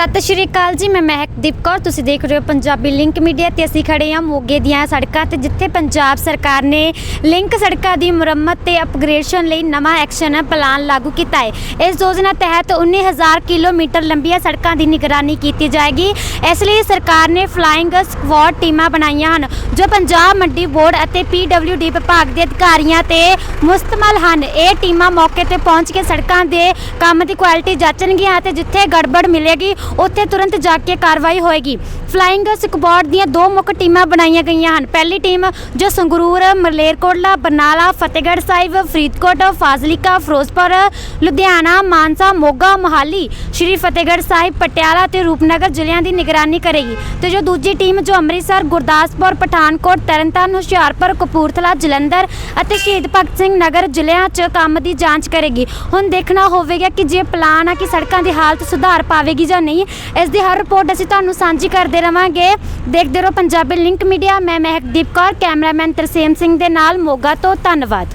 ਸਤਿ ਸ਼੍ਰੀ ਅਕਾਲ ਜੀ, ਮੈਂ ਮਹਿਕਦੀਪ ਕੌਰ। ਤੁਸੀਂ ਦੇਖ ਰਹੇ ਹੋ ਪੰਜਾਬੀ ਲਿੰਕ ਮੀਡੀਆ ਤੇ ਅਸੀਂ ਖੜੇ ਹਾਂ ਮੋਗੇ ਦੀਆਂ ਸੜਕਾਂ ਤੇ, ਜਿੱਥੇ ਪੰਜਾਬ ਸਰਕਾਰ ਨੇ ਲਿੰਕ ਸੜਕਾਂ ਦੀ ਮੁਰੰਮਤ ਤੇ ਅਪਗ੍ਰੇਡੇਸ਼ਨ ਲਈ ਨਵਾਂ ਐਕਸ਼ਨ ਪਲਾਨ ਲਾਗੂ ਕੀਤਾ ਹੈ। ਇਸ ਯੋਜਨਾ ਤਹਿਤ 19000 ਕਿਲੋਮੀਟਰ ਲੰਬੀਆਂ ਸੜਕਾਂ ਦੀ ਨਿਗਰਾਨੀ ਕੀਤੀ ਜਾਏਗੀ। ਇਸ ਲਈ ਸਰਕਾਰ ਨੇ ਫਲਾਈਂਗ ਸਕੁਆਡ ਟੀਮਾਂ ਬਣਾਈਆਂ ਹਨ, ਜੋ ਪੰਜਾਬ ਮੰਡੀ ਬੋਰਡ ਅਤੇ ਪੀਡਬਲਯੂਡੀ ਵਿਭਾਗ ਦੇ ਅਧਿਕਾਰੀਆਂ ਤੇ ਮੁਸਤਮਲ ਹਨ। ਇਹ ਟੀਮਾਂ ਮੌਕੇ ਤੇ ਪਹੁੰਚ ਕੇ ਸੜਕਾਂ ਦੇ ਕੰਮ ਦੀ ਕੁਆਲਿਟੀ ਜਾਂਚਣਗੀਆਂ ਅਤੇ ਜਿੱਥੇ ਗੜਬੜ ਮਿਲੇਗੀ ਉੱਥੇ ਤੁਰੰਤ ਜਾ ਕੇ ਕਾਰਵਾਈ ਹੋਏਗੀ। ਫਲਾਈਂਗ ਸਕੁਆਡ ਦੀਆਂ ਦੋ ਮੁੱਖ ਟੀਮਾਂ ਬਣਾਈਆਂ ਗਈਆਂ ਹਨ। ਪਹਿਲੀ ਟੀਮ ਜੋ ਸੰਗਰੂਰ, ਮਲੇਰਕੋਟਲਾ, ਬਰਨਾਲਾ, ਫਤਿਹਗੜ੍ਹ ਸਾਹਿਬ, ਫਰੀਦਕੋਟ, ਫਾਜ਼ਿਲਕਾ, ਫਿਰੋਜ਼ਪੁਰ, ਲੁਧਿਆਣਾ, ਮਾਨਸਾ, ਮੋਗਾ, ਮੋਹਾਲੀ, ਸ਼੍ਰੀ ਫਤਿਹਗੜ੍ਹ ਸਾਹਿਬ, ਪਟਿਆਲਾ ਤੇ ਰੂਪਨਗਰ ਜ਼ਿਲ੍ਹਿਆਂ ਦੀ ਨਿਗਰਾਨੀ ਕਰੇਗੀ। ਤੇ ਜੋ ਦੂਜੀ ਟੀਮ ਜੋ ਅੰਮ੍ਰਿਤਸਰ, ਗੁਰਦਾਸਪੁਰ, ਪਠਾਨਕੋਟ, ਤਰਨਤਾਰਨ, ਹੁਸ਼ਿਆਰਪੁਰ, ਕਪੂਰਥਲਾ, ਜਲੰਧਰ ਅਤੇ ਸ਼ਹੀਦ ਭਗਤ ਸਿੰਘ ਨਗਰ ਜ਼ਿਲ੍ਹਿਆਂ 'ਚ ਕੰਮ ਦੀ ਜਾਂਚ ਕਰੇਗੀ। ਹੁਣ ਦੇਖਣਾ ਹੋਵੇਗਾ ਕਿ ਜੇ ਪਲਾਨ ਆ ਕਿ ਸੜਕਾਂ ਦੀ ਹਾਲਤ ਸੁਧਾਰ ਪਾਵੇਗੀ ਜਾਂ ਨਹੀਂ ਇਸ ਦੀ ਹਰ ਰਿਪੋਰਟ ਅਸੀਂ ਤੁਹਾਨੂੰ ਸਾਂਝੀ ਕਰਦੇ ਰਵਾਂਗੇ। ਦੇਖਦੇ ਰਹੋ ਪੰਜਾਬੀ ਲਿੰਕ ਮੀਡੀਆ, ਮੈਂ ਮਹਿਕਦੀਪ ਕੌਰ, ਕੈਮਰਾਮੈਨ ਤਰਸੇਮ ਸਿੰਘ ਦੇ ਨਾਲ, ਮੋਗਾ ਤੋਂ ਧੰਨਵਾਦ।